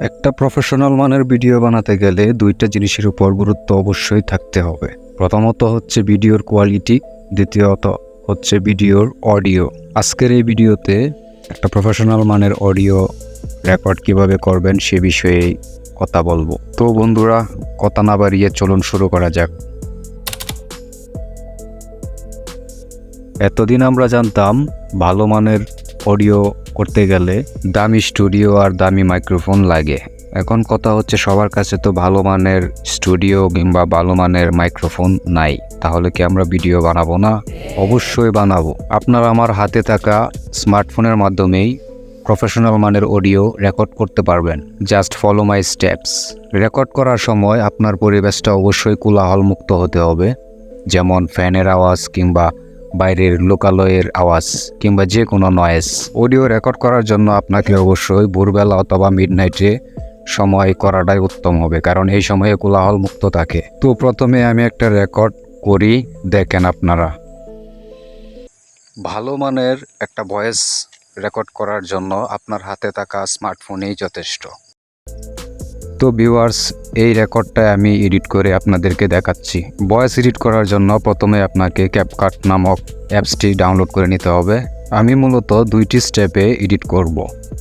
একটা প্রফেশনাল মানের ভিডিও বানাতে গেলে দুইটা জিনিসের উপর গুরুত্ব অবশ্যই থাকতে হবে। প্রথমত হচ্ছে ভিডিওর কোয়ালিটি দ্বিতীয়ত হচ্ছে ভিডিওর অডিও আজকের এই ভিডিওতে একটা প্রফেশনাল মানের অডিও রেকর্ড কীভাবে করবেন সে বিষয়ে কথা বলব। তো বন্ধুরা, কথা না বাড়িয়ে চলুন শুরু করা যাক। এতদিন আমরা জানতাম ভালো মানের অডিও করতে গেলে দামি স্টুডিও আর দামি মাইক্রোফোন লাগে। এখন কথা হচ্ছে সবার কাছে তো ভালো মানের স্টুডিও কিংবা ভালো মানের মাইক্রোফোন নাই। তাহলে কি আমরা ভিডিও বানাবো না? অবশ্যই বানাবো। আপনার আমার হাতে থাকা স্মার্টফোনের মাধ্যমেই প্রফেশনাল মানের অডিও রেকর্ড করতে পারবেন। Just follow my steps. Record করার সময় আপনার পরিবেশটা অবশ্যই কোলাহলমুক্ত হতে হবে। যেমন ফ্যানের আওয়াজ কিংবা বাইরের লোকালয়ের আওয়াজ কিংবা যে কোনো নয়েজ অডিও রেকর্ড করার জন্য আপনাকে অবশ্যই ভোরবেলা অথবা মিড নাইটে সময় করাটাই উত্তম হবে, কারণ এই সময়ে কোলাহল মুক্ত থাকে। তো প্রথমে আমি একটা রেকর্ড করি, দেখেন আপনারা। ভালো মানের একটা ভয়েস রেকর্ড করার জন্য আপনার হাতে থাকা স্মার্টফোনেই যথেষ্ট। তো ভিউয়ার্স এই রেকর্ডটা আমি এডিট করে আপনাদেরকে দেখাচ্ছি। ভয়েস এডিট করার জন্য প্রথমে আপনাকে ক্যাপকাট নামক অ্যাপসটি ডাউনলোড করে নিতে হবে। আমি মূলত দুইটি স্টেপে এডিট করব।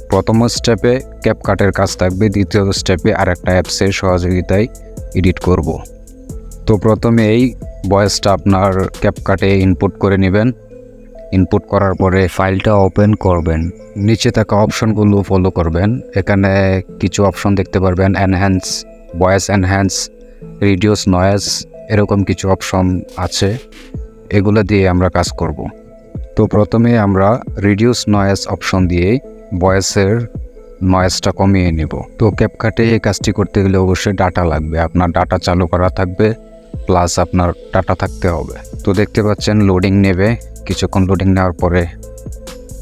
প্রথম স্টেপে ক্যাপকাটের কাজ থাকবে, দ্বিতীয় স্টেপে আরেকটা অ্যাপসের সহযোগিতায় এডিট করব। তো প্রথমে এই ভয়েসটা আপনার ক্যাপকাটে ইনপুট করে নেবেন। ইনপুট করার পরে ফাইলটা ওপেন করবেন। নিচে থাকা অপশনগুলো ফলো করবেন। এখানে কিছু অপশন দেখতে পারবেন enhance voice enhance, reduce noise, এরকম কিছু অপশন আছে। এগুলো দিয়ে আমরা কাজ করব। তো প্রথমে আমরা রিডিউস নয়েজ অপশন দিয়ে ভয়েসের নয়েজটা কমিয়ে নেব। তো ক্যাপকাটে এই কাজটি করতে গেলে অবশ্যই ডাটা লাগবে। আপনার ডাটা চালু করা থাকবে, প্লাস আপনার ডাটা থাকতে হবে। তো দেখতে পাচ্ছেন, লোডিং নেবে। কিছুক্ষণ লোডিং নেওয়ার পরে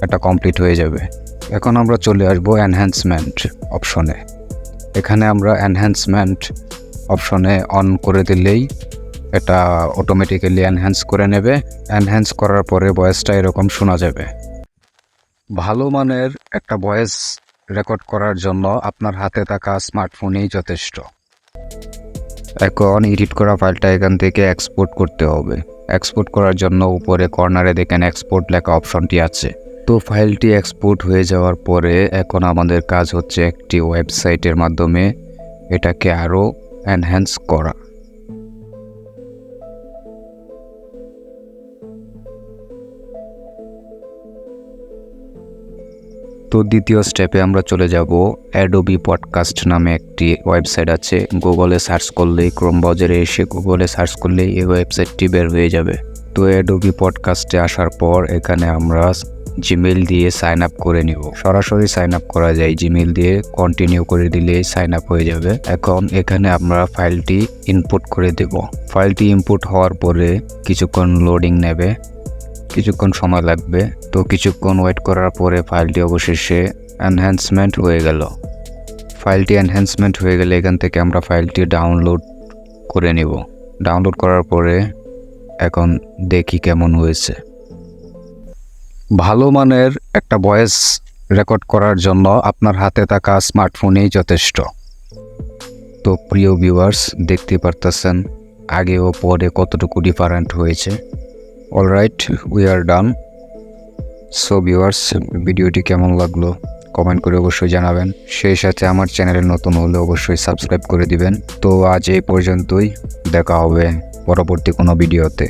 এটা কমপ্লিট হয়ে যাবে। এখন আমরা চলে আসব এনহ্যান্সমেন্ট অপশনে। এখানে আমরা এনহ্যান্সমেন্ট অপশনে অন করে দিলেই এটা অটোমেটিক্যালি এনহ্যান্স করে নেবে। এনহ্যান্স করার পরে ভয়েসটা এরকম শোনা যাবে। ভালো মানের একটা ভয়েস রেকর্ড করার জন্য আপনার হাতে থাকা স্মার্টফোনেই যথেষ্ট। এখন এডিট করা ফাইলটা এখান থেকে এক্সপোর্ট করতে হবে। এক্সপোর্ট করার জন্য উপরে কর্নারে দেখেন এক্সপোর্ট লেখা অপশনটি আছে। তো ফাইলটি এক্সপোর্ট হয়ে যাওয়ার পরে এখন আমাদের কাজ হচ্ছে একটি ওয়েবসাইটের মাধ্যমে এটাকে আরও এনহ্যান্স করা। তো দ্বিতীয় স্টেপে আমরা চলে যাব। অ্যাডোবি পডকাস্ট নামে একটি ওয়েবসাইট আছে। গুগলে সার্চ করলেই ক্রোম ব্রাউজারে এসে গুগলে সার্চ করলেই এই ওয়েবসাইটটি বের হয়ে যাবে। তো অ্যাডোবি পডকাস্টে আসার পর এখানে আমরা জিমেল দিয়ে সাইন আপ করে নিব। সরাসরি সাইন আপ করা যায়। জিমেল দিয়ে কন্টিনিউ করে দিলে সাইন আপ হয়ে যাবে। এখন এখানে আমরা ফাইলটি ইনপুট করে দেব। ফাইলটি ইনপুট হওয়ার পরে কিছুক্ষণ লোডিং নেবে। কিছুক্ষণ সময় লাগবে। তো কিছুক্ষণ ওয়েট করার পরে ফাইলটি অবশেষে এনহ্যান্সমেন্ট হয়ে গেল। ফাইলটি এনহ্যান্সমেন্ট হয়ে গেলে এখান থেকে আমরা ফাইলটি ডাউনলোড করে নিব। ডাউনলোড করার পরে এখন দেখি কেমন হয়েছে। ভালো মানের একটা ভয়েস রেকর্ড করার জন্য আপনার হাতে থাকা স্মার্টফোনেই যথেষ্ট। তো প্রিয় ভিউয়ার্স, দেখতে পারতেছেন আগে ও পরে কতটুকু ডিফারেন্ট হয়েছে। Alright we are done so viewers ভিডিওটি কেমন লাগল কমেন্ট করে অবশ্যই জানাবেন। সেই সাথে আমার চ্যানেলে নতুন হলে অবশ্যই সাবস্ক্রাইব করে দিবেন। তো আজ এই পর্যন্তই, দেখা হবে পরবর্তী কোনো ভিডিওতে।